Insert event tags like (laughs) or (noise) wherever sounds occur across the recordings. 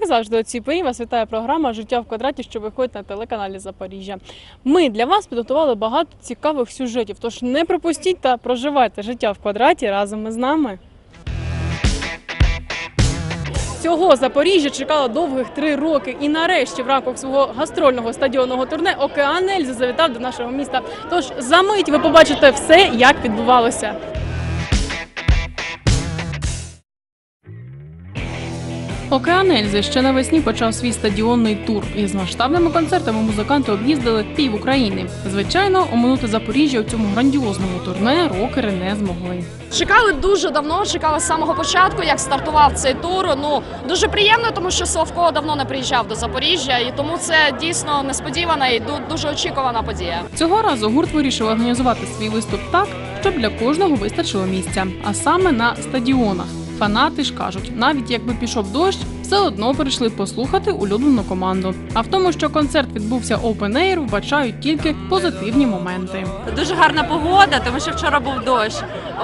Як завжди, порі вас вітає програма Життя в квадраті, що виходить на телеканалі Запоріжжя. Ми для вас підготували багато цікавих сюжетів. Тож не пропустіть та проживайте життя в квадраті разом із нами. Цього Запоріжжя чекало довгих три роки, і нарешті, в рамках свого гастрольного стадіонного турне, Океан Ельзи завітав до нашого міста. Тож за мить ви побачите все, як відбувалося. Океан Ельзи ще навесні почав свій стадіонний тур. І з масштабними концертами музиканти об'їздили пів України. Звичайно, оминути Запоріжжя у цьому грандіозному турне рокери не змогли. Чекали дуже давно, чекали з самого початку, як стартував цей тур. Ну дуже приємно, тому що Славко давно не приїжджав до Запоріжжя, і тому це дійсно несподівана і дуже очікувана подія. Цього разу гурт вирішив організувати свій виступ так, щоб для кожного вистачило місця, а саме на стадіонах. Фанати ж кажуть, навіть якби пішов дощ, все одно прийшли послухати улюблену команду. А в тому, що концерт відбувся open air, вбачають тільки позитивні моменти. Дуже гарна погода, тому що вчора був дощ.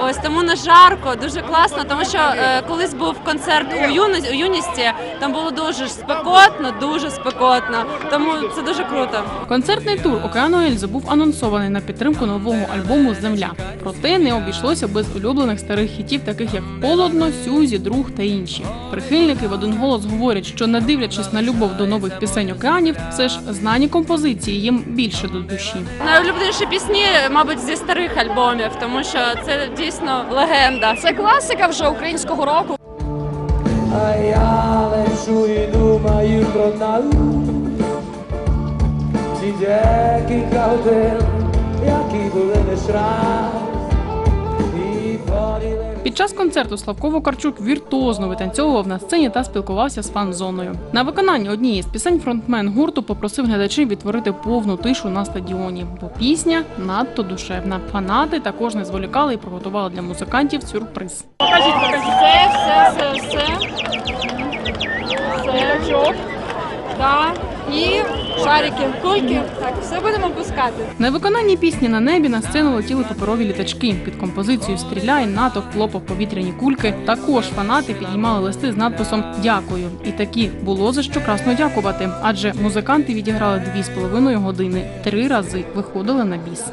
Ось тому не жарко, дуже класно, тому що е, колись був концерт у юності, у юності, там було дуже спекотно, дуже спекотно. Тому це дуже круто. Концертний тур Океану Ельзи був анонсований на підтримку нового альбому Земля. Проте не обійшлося без улюблених старих хітів, таких як Холодно, Сюзі, Друг та інші. Прихильники в один голос говорять, що не дивлячись на любов до нових пісень океанів, все ж знані композиції їм більше до душі. Найулюбленіші пісні, мабуть, зі старих альбомів, тому що це дійсно легенда. Це класика вже українського року. А я лежу і думаю про нас Ці декілька годин, які були лиш раз Під час концерту Славко Вакарчук віртуозно витанцьовував на сцені та спілкувався з фан-зоною. На виконанні однієї з пісень фронтмен гурту попросив глядачів відтворити повну тишу на стадіоні, бо пісня надто душевна. Фанати також не зволікали і приготували для музикантів сюрприз. Покажіть, покажіть. Це, все, все, все. Це чок. Так. І шарики, кульки. Так, все будемо пускати. На виконанні пісні на небі на сцену летіли паперові літачки. Під композицію Стріляй натовп хлопав повітряні кульки. Також фанати підіймали листи з надписом Дякую. І такі було за що красно дякувати. Адже музиканти відіграли дві з половиною години, три рази виходили на біс.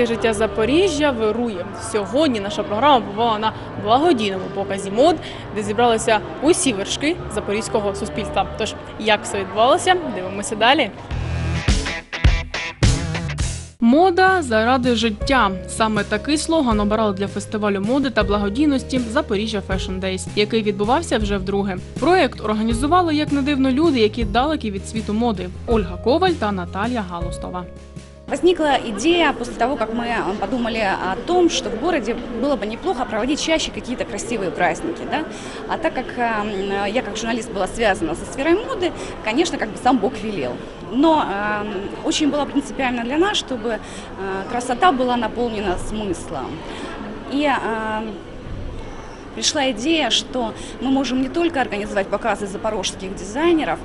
Світське життя Запоріжжя вирує. Сьогодні наша програма побувала на благодійному показі мод, де зібралися усі вершки запорізького суспільства. Тож, як все відбувалося, дивимося далі. Мода заради життя. Саме такий слоган обирали для фестивалю моди та благодійності Запоріжжя Fashion Days, який відбувався вже вдруге. Проект організували як не дивно люди, які далекі від світу моди Ольга Коваль та Наталія Галустова. Возникла идея после того, как мы э, подумали о том, что в городе было бы неплохо проводить чаще какие-то красивые праздники. Да? А так как э, я как журналист была связана со сферой моды, конечно, как бы сам Бог велел. Но э, очень было принципиально для нас, чтобы э, красота была наполнена смыслом. И э, пришла идея, что мы можем не только организовать показы запорожских дизайнеров,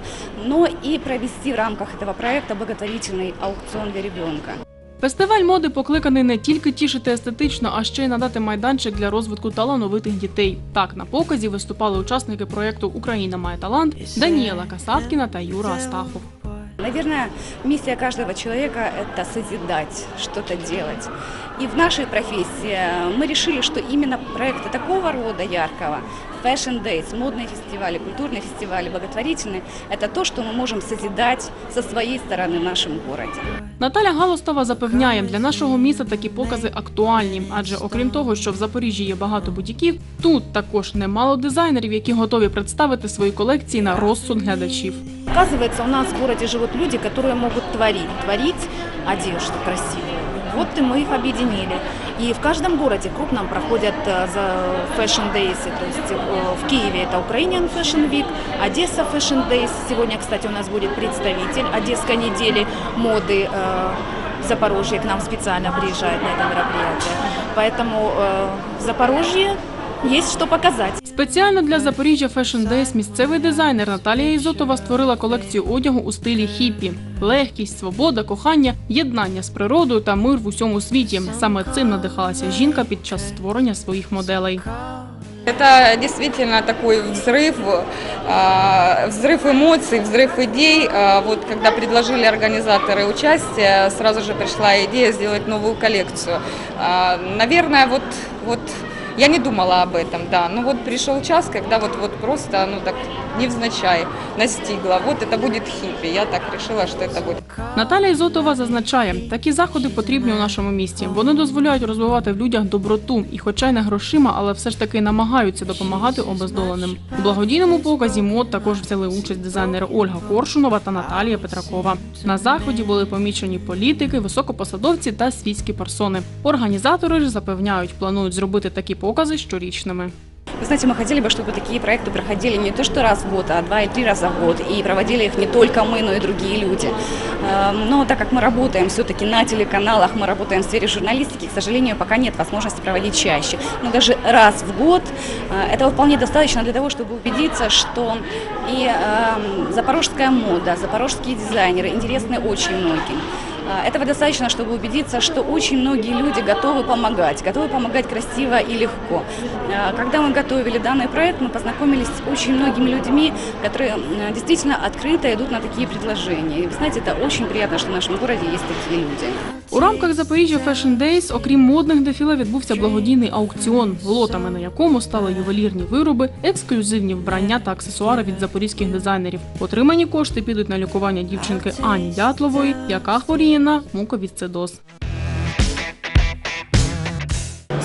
но и провести в рамках этого проекта благотворительный аукцион для ребенка. Фестиваль моди покликаний не тільки тішити естетично, а ще й надати майданчик для розвитку талановитих дітей. Так на показі виступали учасники проєкту Україна має талант Даніела Касаткіна та Юра Астахов. Наверное, миссия каждого человека – это созидать, что-то делать. И в нашей профессии мы решили, что именно проекты такого рода яркого, Fashion Days, модные фестивали, культурные фестивали, благотворительные – это то, что мы можем созидать со своей стороны в нашем городе. Наталя Галостова запевняє, для нашого міста такі покази актуальні, адже окрім того, що в Запоріжжі є багато бутіків, тут також немало дизайнерів, які готові представити свої колекції на розсуд глядачів. Оказывается, у нас в городе живут люди, которые могут творить, творить одежду красивую. Вот и мы их объединили. И в каждом городе крупном проходят э, за Fashion Days, то есть э, в Киеве это Ukrainian Fashion Week, Одесса Fashion Days. Сегодня, кстати, у нас будет представитель Одесской недели моды э, в Запорожье к нам специально приезжает на это мероприятие. Поэтому э, в Запорожье есть что показать. Спеціально для Запоріжжя Fashion Days місцевий дизайнер Наталія Ізотова створила колекцію одягу у стилі хіппі. Легкість, свобода, кохання, єднання з природою та мир в усьому світі. Саме цим надихалася жінка під час створення своїх моделей. Это действительно такой взрыв, а, взрыв эмоций, взрыв идей. А, Вот когда предложили организаторы участие, сразу же пришла идея сделать новую коллекцию. А, Наверное, вот, вот я не думала об этом, да. Но вот пришел час, когда вот, вот просто, ну так, невзначай настигла. Вот это будет хиппи. Я так решила, что это будет Наталія Ізотова зазначає, такі заходи потрібні у нашому місті. Вони дозволяють розвивати в людях доброту, і, хоча й не грошима, але все ж таки намагаються допомагати обездоленим. У благодійному показі мод також взяли участь дизайнери Ольга Коршунова та Наталія Петракова. На заході були помічені політики, високопосадовці та світські персони. Організатори ж запевняють, планують зробити такі покази щорічними. Вы знаете, мы хотели бы, чтобы такие проекты проходили не то что раз в год, а два и три раза в год. И проводили их не только мы, но и другие люди. Эм, Но так как мы работаем все-таки на телеканалах, мы работаем в сфере журналистики, к сожалению, пока нет возможности проводить чаще. Но даже раз в год э, этого вполне достаточно для того, чтобы убедиться, что и эм, запорожская мода, запорожские дизайнеры интересны очень многим. А, Этого достаточно, чтобы убедиться, что очень многие люди готовы помогать, готовы помогать красиво и легко. А, Когда мы готовили данный проект, мы познакомились с очень многими людьми, которые м, действительно открыто идут на такие предложения. И вы знаете, это очень приятно, что в нашем городе есть такие люди. У рамках Запоріжжя Fashion Days, окрім модних дефіле, відбувся благодійний аукціон, лотами на якому стали ювелірні вироби, ексклюзивні вбрання та аксесуари від запорізьких дизайнерів. Отримані кошти підуть на лікування дівчинки Ані Дятлової, яка хворіє на муковісцидоз.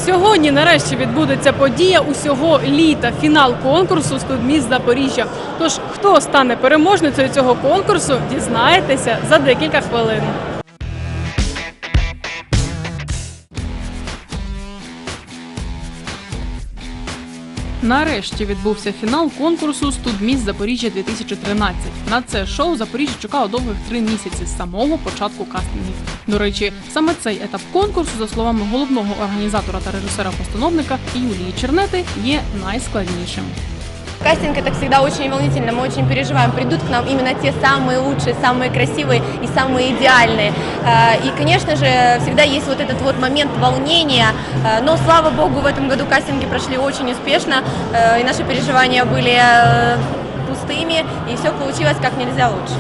Сьогодні нарешті відбудеться подія усього літа, фінал конкурсу «Студміст Запоріжжя. Тож хто стане переможницею цього конкурсу, дізнаєтеся за декілька хвилин. Нарешті відбувся фінал конкурсу «Студміст Запоріжжя 2013. На це шоу Запоріжжя чекало довгих три місяці з самого початку кастингів. До речі, саме цей етап конкурсу, за словами головного організатора та режисера-постановника Юлії Чернети, є найскладнішим. Кастинг это всегда очень волнительно, мы очень переживаем, придут к нам именно те самые лучшие, самые красивые и самые идеальные. Э, И, конечно же, всегда есть вот этот вот момент волнения, Э, но, слава богу, в этом году кастинги прошли очень успешно, э, и наши переживания были э, пустыми, и все получилось как нельзя лучше.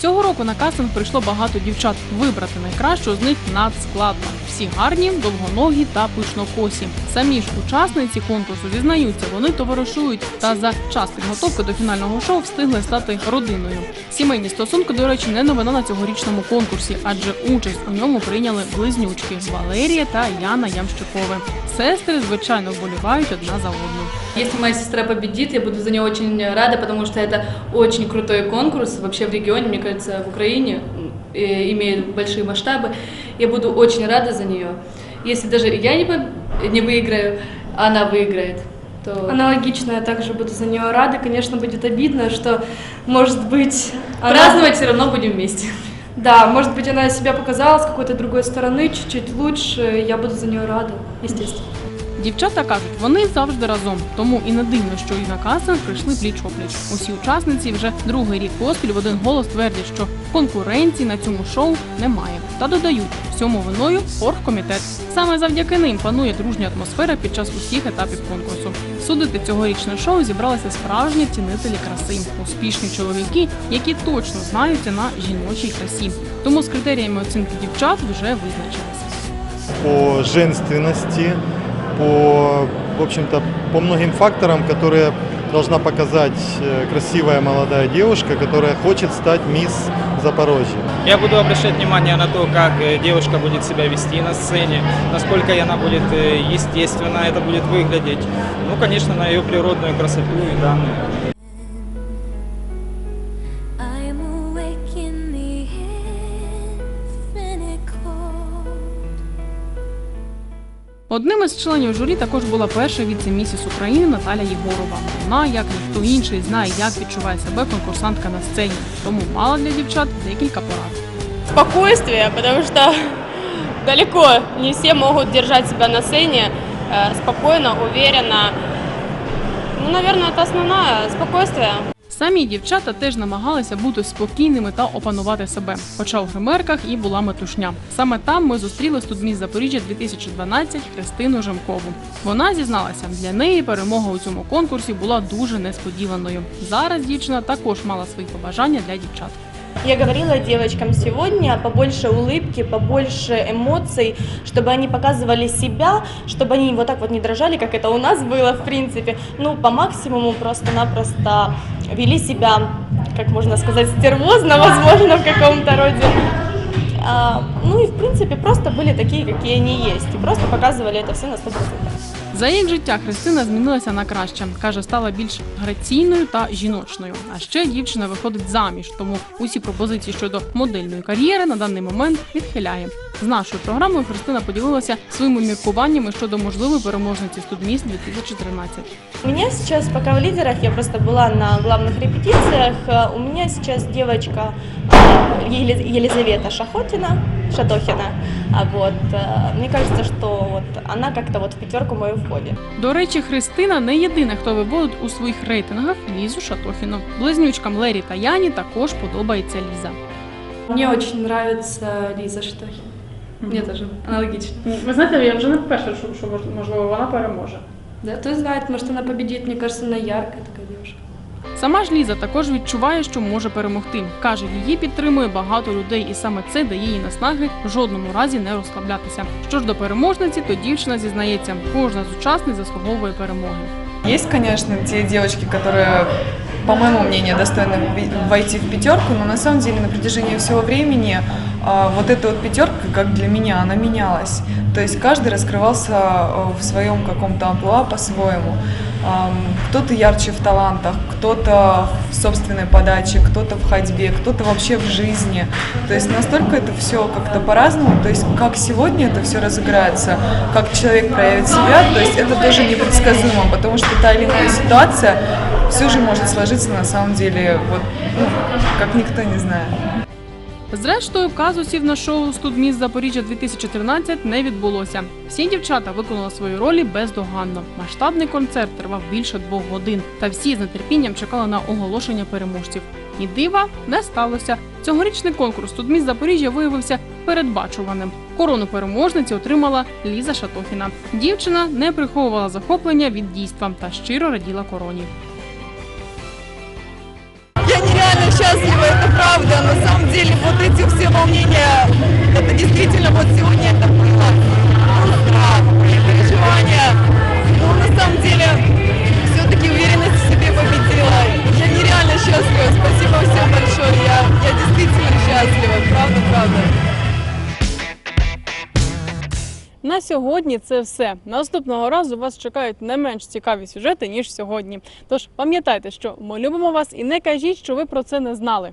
Цього року на кастинг прийшло багато дівчат. Вибрати найкращу з них надскладно. Всі гарні, довгоногі та пишнокосі. Самі ж учасниці конкурсу зізнаються, вони товаришують та за час підготовки до фінального шоу встигли стати родиною. Сімейні стосунки, до речі, не новина на цьогорічному конкурсі, адже участь у ньому прийняли близнючки Валерія та Яна Ямщикови. Сестри, звичайно, вболівають одна за одну. Если моя сестра победит, я буду за нее очень рада, потому что это очень крутой конкурс вообще в регионе, мне кажется, в Украине м, э, имеет большие масштабы. Я буду очень рада за нее. Если даже я не, поб- не выиграю, а она выиграет, то... Аналогично, я также буду за нее рада. Конечно, будет обидно, что, может быть, она... Праздновать все равно будем вместе. Да, может быть, она себя показала с какой-то другой стороны, чуть-чуть лучше. Я буду за нее рада, естественно. Дівчата кажуть, вони завжди разом, тому і не дивно, що і на кастинг прийшли пліч опліч. Усі учасниці вже другий рік поспіль в один голос твердять, що конкуренції на цьому шоу немає. Та додають всьому виною оргкомітет. Саме завдяки ним панує дружня атмосфера під час усіх етапів конкурсу. Судити цьогорічне шоу зібралися справжні цінителі краси, успішні чоловіки, які точно знаються на жіночій красі. Тому з критеріями оцінки дівчат вже визначилися. по женственности, по, в общем-то, по многим факторам, которые должна показать э, красивая молодая девушка, которая хочет стать мисс Запорожья. Я буду обращать внимание на то, как э, девушка будет себя вести на сцене, насколько она будет э, естественно это будет выглядеть. Ну, конечно, на ее природную красоту и данные. Одним із членів журі також була перша віце-місіс України Наталя Єгорова. Вона, як ніхто інший, знає, як відчуває себе конкурсантка на сцені, тому мала для дівчат декілька порад. спокойствие, потому что (laughs) далеко не все могут держать себя на сцене э, спокойно, уверенно. Ну, наверное, это основное спокойствие. Самі дівчата теж намагалися бути спокійними та опанувати себе. Хоча у гримерках і була метушня. Саме там ми зустріли студміс Запоріжжя 2012 Христину Жемкову. Вона зізналася, для неї перемога у цьому конкурсі була дуже несподіваною. Зараз дівчина також мала свої побажання для дівчат. Я говорила девочкам сегодня побольше улыбки, побольше эмоций, чтобы они показывали себя, чтобы они вот так вот не дрожали, как это у нас было, в принципе. Ну, по максимуму просто-напросто вели себя, как можно сказать, стервозно, возможно, в каком-то роде. А, ну и, в принципе, просто были такие, какие они есть. И просто показывали это все на 100%. За їх життя Христина змінилася на краще. каже, стала більш граційною та жіночною. А ще дівчина виходить заміж, тому усі пропозиції щодо модельної кар'єри на даний момент відхиляє. З нашою програмою Христина поділилася своїми міркуваннями щодо можливої переможниці студміст 2013. У меня сейчас пока в лидерах, я просто была на главных репетициях, э, у меня сейчас девочка э, Еле- Елизавета Шахотина, Шатохина, а вот, э, мне кажется, что вот она как-то вот в пятерку мою входит. До речі, Христина не єдина, хто виводить у своїх рейтингах Лізу Шатохіну. Близнючкам Лері та Яні також подобається Ліза. Мне очень нравится Лиза Штохин. Мне тоже аналогично. Ви знаєте, я вже не вперше, що, що можливо вона переможе. Да, кто знает, может она победит, мне кажется, она яркая такая девушка. Сама ж Ліза також відчуває, що може перемогти. Каже, її підтримує багато людей, і саме це дає їй наснаги в жодному разі не розслаблятися. Що ж до переможниці, то дівчина зізнається, кожна з учасниць заслуговує перемоги. Есть, конечно, те девочки, которые, по моему мнению, достойны ви- войти в пятерку, но на самом деле на протяжении всего времени а, вот эта вот пятерка, как для меня, она менялась. То есть каждый раскрывался а, в своем каком-то амплуа по-своему. Кто-то ярче в талантах, кто-то в собственной подаче, кто-то в ходьбе, кто-то вообще в жизни. То есть настолько это все как-то по-разному. То есть как сегодня это все разыграется, как человек проявит себя, то есть это тоже непредсказуемо, потому что та или иная ситуация все же может сложиться на самом деле вот ну, как никто не знает. Зрештою, казусів на шоу «Студміс Запоріжжя 2013 не відбулося. Всі дівчата виконали свої ролі бездоганно. Масштабний концерт тривав більше двох годин, та всі з нетерпінням чекали на оголошення переможців. І дива не сталося. Цьогорічний конкурс «Студміс Запоріжжя виявився передбачуваним. Корону переможниці отримала Ліза Шатохіна. Дівчина не приховувала захоплення від дійства та щиро раділа короні. Счастлива, это правда. На самом деле вот эти все волнения, это действительно вот сегодня это было ну, страх, переживания. Но на самом деле все-таки уверенность в себе победила. Я нереально счастлива. Спасибо На сьогодні це все. Наступного разу вас чекають не менш цікаві сюжети ніж сьогодні. Тож пам'ятайте, що ми любимо вас і не кажіть, що ви про це не знали.